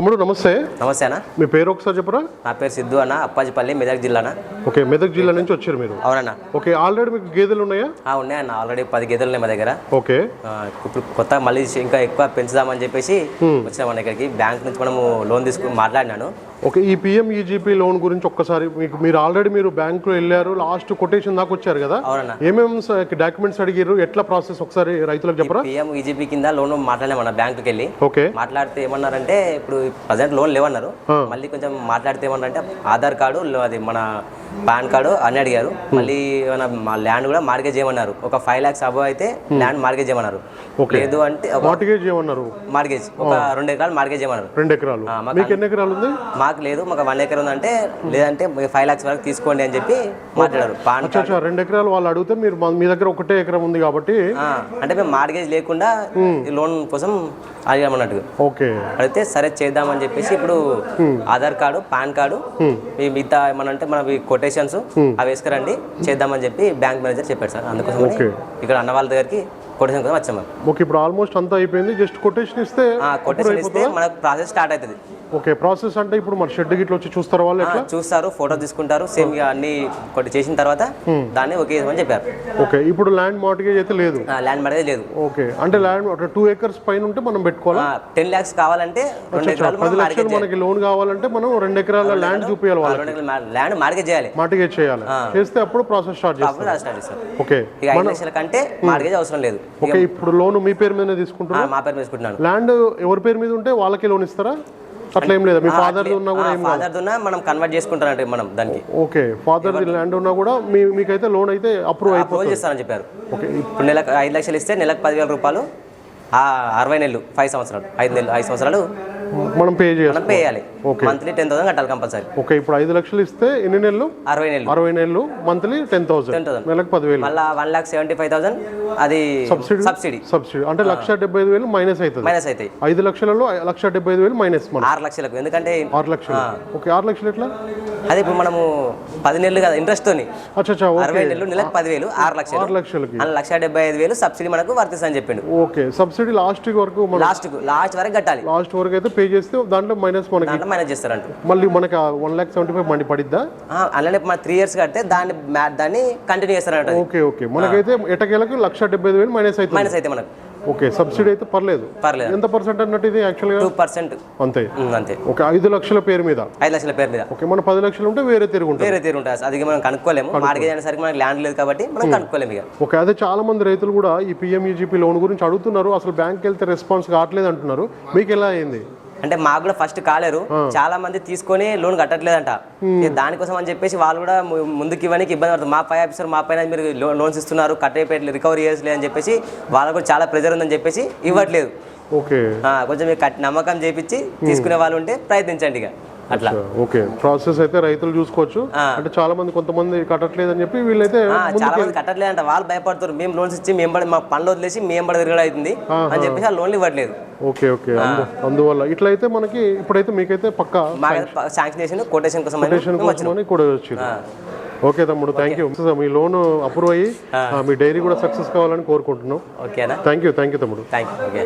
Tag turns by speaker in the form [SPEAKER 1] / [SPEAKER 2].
[SPEAKER 1] తమ్ముడు నమస్తే.
[SPEAKER 2] నమస్తే అన్న
[SPEAKER 1] మీ పేరు ఒకసారి చెప్పరా?
[SPEAKER 2] నా పేరు సిద్ధు అన్న అప్పాజిపల్లి మెదక్ జిల్లానా?
[SPEAKER 1] ఓకే మెదక్ జిల్లా నుంచి వచ్చారు మీరు.
[SPEAKER 2] అవునన్నా.
[SPEAKER 1] ఓకే ఆల్రెడీ మీకు గేదెలు ఉన్నాయా?
[SPEAKER 2] ఆ, ఉన్నాయన్న ఆల్రెడీ పది గేదెలు ఉన్నాయి మా దగ్గర.
[SPEAKER 1] ఓకే.
[SPEAKER 2] ఆ, ఇప్పుడు కొత్త మళ్ళీ ఇంకా ఎక్కువ పెంచుదామని చెప్పేసి వచ్చినాం మన ఇక్కడికి బ్యాంక్ నుంచి మనము లోన్ తీసుకుని మాట్లాడినాను.
[SPEAKER 1] ఓకే ఈ పిఎం ఈజీపీ లోన్ గురించి ఒక్కసారి మీకు మీరు ఆల్రెడీ మీరు బ్యాంకులో వెళ్ళారు లాస్ట్ కొటేషన్ దాకా వచ్చారు కదా?
[SPEAKER 2] అవునన్నా.
[SPEAKER 1] ఏమేమి డాక్యుమెంట్స్ అడిగారు ఎట్లా ప్రాసెస్? ఒకసారి రైతులకు చెప్పరా?
[SPEAKER 2] పిఎం ఈజీపీ కింద లోన్ మాట్లాడలేమన్న బ్యాంకుకి వెళ్ళి.
[SPEAKER 1] ఓకే.
[SPEAKER 2] మాట్లాడితే ఏమన్నారంటే ఇప్పుడు ప్రజెంట్ లోన్ లేవన్నారు. మళ్ళీ కొంచెం మాట్లాడితే ఏమన్నారంటే ఆధార్ కార్డు అది మన పాన్ కార్డు అని అడిగారు. మళ్ళీ ఏమన్నా మా ల్యాండ్ కూడా మార్గేజ్ చేయమన్నారు. ఒక ఫైవ్ ల్యాక్స్ అబవ్ అయితే ల్యాండ్ మార్గేజ్ చేయమన్నారు. లేదు అంటే ఒక
[SPEAKER 1] మార్టిగేజ్ ఏమన్నారు
[SPEAKER 2] మార్గేజ్. ఒక రెండు ఎకరాలు మార్గేజ్ చేయమన్నారు.
[SPEAKER 1] రెండు ఎకరాలు.
[SPEAKER 2] మాకు
[SPEAKER 1] ఎన్ని ఎకరాలు ఉంది?
[SPEAKER 2] మాకు లేదు మాకు వన్ ఎకర్ ఉందంటే లేదంటే ఫైవ్ లాక్స్ వరకు తీసుకోండి అని చెప్పి మాట్లాడారు. పాన్
[SPEAKER 1] రెండు ఎకరాలు వాళ్ళు అడిగితే మీరు మా- దగ్గర ఒకటే ఎకరం ఉంది కాబట్టి
[SPEAKER 2] అంటే మేము మార్గేజ్ లేకుండా ఈ లోన్ కోసం అడిగామన్నట్టు
[SPEAKER 1] ఓకే.
[SPEAKER 2] అడిగితే సరే చేద్దామని చెప్పేసి ఇప్పుడు ఆధార్ కార్డు పాన్ కార్డు మిగతా ఏమన్నా అంటే మన కొటేషన్స్ అవి వేసుకురండి. చేద్దామని చెప్పి బ్యాంక్ మేనేజర్ చెప్పాడు సార్. అందుకోసం. ఇక్కడ అన్న వాళ్ళ దగ్గరికి కొటేషన్ కోసం వచ్చాము
[SPEAKER 1] ఓకే ఇప్పుడు ఆల్మోస్ట్ అంతా అయిపోయింది. జస్ట్ కొటేషన్ ఇస్తే
[SPEAKER 2] కొటేషన్ ఇస్తే మనకు ప్రాసెస్ స్టార్ట్ అవుతుంది.
[SPEAKER 1] ఓకే ప్రాసెస్ అంటే ఇప్పుడు మన షెడ్ గిట్ల వచ్చి చూస్తారు వాళ్ళు
[SPEAKER 2] చూస్తారు ఫోటో తీసుకుంటారు. సేమ్ ఇక అన్ని కొట్టి చేసిన తర్వాత దాన్ని ఒకే అని చెప్పారు.
[SPEAKER 1] ఓకే ఇప్పుడు ల్యాండ్ మార్టిగేజ్ అయితే లేదు.
[SPEAKER 2] ల్యాండ్ మరేది లేదు.
[SPEAKER 1] ఓకే అంటే ల్యాండ్ టూ ఎకర్స్ పైన ఉంటే మనం పెట్టుకోవాలా?
[SPEAKER 2] టెన్ ల్యాక్స్ కావాలంటే
[SPEAKER 1] పది లక్షలు మనకి లోన్ కావాలంటే మనం రెండు ఎకరాల ల్యాండ్ చూపించాలి
[SPEAKER 2] ఎకరాలు ల్యాండ్ మార్గేజ్ చేయాలి.
[SPEAKER 1] మార్టిగేజ్ చేయాలి. చేస్తే అప్పుడు ప్రాసెస్ స్టార్ట్
[SPEAKER 2] చేస్తారు.
[SPEAKER 1] ఓకే
[SPEAKER 2] ఇక ఐదు లక్షల కంటే మార్గేజ్ అవసరం లేదు.
[SPEAKER 1] ఓకే ఇప్పుడు లోన్ మీ పేరు మీదనే
[SPEAKER 2] ఆ,
[SPEAKER 1] తీసుకుంటున్నారు
[SPEAKER 2] మా పేరు వేసుకుంటున్నాను
[SPEAKER 1] ల్యాండ్ ఎవరి పేరు మీద ఉంటే వాళ్ళకే లోన్ ఇస్తారా? అట్లా ఏం లేదా? మీ ఫాదర్ ఉన్నా కూడా ఏం
[SPEAKER 2] ఫాదర్ దున్నా మనం కన్వర్ట్ చేసుకుంటారంటే మనం దానికి.
[SPEAKER 1] ఓకే ఫాదర్ ల్యాండ్ ఉన్నా కూడా మీ మీకైతే లోన్ అయితే అప్రూవ్ అయిపోతుంది.
[SPEAKER 2] చేస్తారని చెప్పారు.
[SPEAKER 1] ఓకే
[SPEAKER 2] ఇప్పుడు నెలకు ఐదు లక్షలు ఇస్తే నెలకు పదివేల రూపాయలు అరవై నెలలు ఫైవ్ సంవత్సరాలు ఐదు నెలలు ఐదు సంవత్సరాలు
[SPEAKER 1] మనం పే చేయాలి
[SPEAKER 2] పే చేయాలి. మంత్లీ టెన్ థౌసండ్ కట్టాలి కంపల్సరీ
[SPEAKER 1] ఓకే ఇప్పుడు ఐదు లక్షలు ఇస్తే ఎన్ని నెలలు?
[SPEAKER 2] అరవై నెలలు.
[SPEAKER 1] అరవై నెలలు మంత్లీ టెన్ థౌసండ్
[SPEAKER 2] 10,000.
[SPEAKER 1] నెలకు పదివేలు.
[SPEAKER 2] మళ్ళీ one lakh seventy five thousand అది
[SPEAKER 1] సబ్సిడీ
[SPEAKER 2] సబ్సిడీ
[SPEAKER 1] సబ్సిడీ అంటే లక్ష డెబ్బై ఐదు వేలు మైనస్ అవుతుంది.
[SPEAKER 2] మైనస్ అవుతాయి.
[SPEAKER 1] ఐదు లక్షలలో లక్ష డెబ్బై ఐదు వేలు మైనస్ మన
[SPEAKER 2] ఆరు లక్షలకు ఎందుకంటే
[SPEAKER 1] ఆరు లక్షలు. ఓకే ఆరు లక్షలు ఎట్లా?
[SPEAKER 2] అదే ఇప్పుడు మనము పది నెలలు కదా ఇంట్రెస్ట్ తోని. అరవై నెలలు నెలకు పదివేలు ఆరు లక్షలు.
[SPEAKER 1] ఆరు లక్షలకి.
[SPEAKER 2] లక్ష డెబ్బై ఐదు వేలు సబ్సిడీ మనకు వర్తిస్తుందని చెప్పిండు.
[SPEAKER 1] ఓకే సబ్సిడీ లాస్ట్ వరకు
[SPEAKER 2] లాస్ట్ లాస్ట్ వరకు కట్టాలి.
[SPEAKER 1] లాస్ట్ వరకు అయితే పే చేస్తే దాంట్లో మైనస్ మనకి
[SPEAKER 2] దాంట్లో మేనేజ్ చేస్తారంట.
[SPEAKER 1] మళ్ళీ మనకి వన్ ల్యాక్ సెవెంటీ ఫైవ్ మండి పడిద్దా?
[SPEAKER 2] ఆ, అలానే మన త్రీ ఇయర్స్ కడితే దాన్ని మ్యా- దాన్ని కంటిన్యూ చేస్తారంట
[SPEAKER 1] ఓకే ఓకే మనకైతే ఎటకేలకు లక్ష డెబ్బై ఐదు వేలు మైనస్ అవుతుంది.
[SPEAKER 2] మైనస్ అయితే మనకు.
[SPEAKER 1] ఓకే సబ్సిడీ అయితే పర్లేదు.
[SPEAKER 2] పర్లేదు.
[SPEAKER 1] ఎంత పర్సెంట్ అన్నట్టు ఇది యాక్చువల్గా
[SPEAKER 2] టూ పర్సెంట్
[SPEAKER 1] అంతే.
[SPEAKER 2] అంతే.
[SPEAKER 1] ఓకే ఐదు లక్షల పేరు మీద.
[SPEAKER 2] ఐదు లక్షల పేరు మీద.
[SPEAKER 1] ఓకే మన పది లక్షలు ఉంటే వేరే తిరుగుంటుంది
[SPEAKER 2] వేరే తీరు ఉంటుంది. అది మనం కనుక్కోలేము. మార్గేజ్ అనేసరికి మనకి ల్యాండ్ లేదు కాబట్టి మనం కనుక్కోలేము ఇక.
[SPEAKER 1] ఓకే అదే చాలా మంది రైతులు కూడా ఈ పిఎంఈజీపీ లోన్ గురించి అడుగుతున్నారు. అసలు బ్యాంక్కి వెళ్తే రెస్పాన్స్ కావట్లేదు అంటున్నారు. మీకు ఎలా అయింది?
[SPEAKER 2] అంటే మాకు కూడా ఫస్ట్ కాలేరు. చాలా మంది తీసుకొని లోన్ కట్టట్లేదంట. దానికోసం అని చెప్పేసి వాళ్ళు కూడా ముందుకు ఇవ్వడానికి ఇబ్బంది పడుతుంది మా పై ఆఫీసర్ మా పైన మీరు లోన్స్ ఇస్తున్నారు కట్టేపేట్లేదు రికవరీ చేయట్లేదు అని చెప్పేసి వాళ్ళకు కూడా చాలా ప్రెజర్ ఉందని చెప్పేసి ఇవ్వట్లేదు. కొంచెం నమ్మకం చేపించి తీసుకునే వాళ్ళు ఉంటే ప్రయత్నించండి ఇక. అట్లా.
[SPEAKER 1] ఓకే. ప్రాసెస్ అయితే రైతులు చూసుకోవచ్చు. అంటే చాలా మంది కొంతమంది కట్టట్లేదు అని చెప్పి వీళ్ళైతే
[SPEAKER 2] చాలా మంది కట్టట్లేదంట. వాళ్ళు భయపడుతారు మేము లోన్స్ ఇచ్చి మేము పడి మా పనులు వదిలేసి మేము పడి తిరగడం అవుతుంది అని చెప్పేసి ఆ లోన్లు ఇవ్వట్లేదు.
[SPEAKER 1] Okay okay. అందు అందువల్ల ఇట్లయితే మనకి ఇప్పుడైతే మీకైతే పక్కా
[SPEAKER 2] శాంక్షన్ చేసిన కొటేషన్ కోసం
[SPEAKER 1] కోసమని కూడా వచ్చింది ఓకే తమ్ముడు థ్యాంక్ యూ మీ లోన్ అప్రూవ్ అయ్యి మీ డైరీ కూడా సక్సెస్ కావాలని కోరుకుంటున్నాం.
[SPEAKER 2] ఓకేనా?
[SPEAKER 1] థ్యాంక్ యూ థ్యాంక్ యూ తమ్ముడు.
[SPEAKER 2] Thank you okay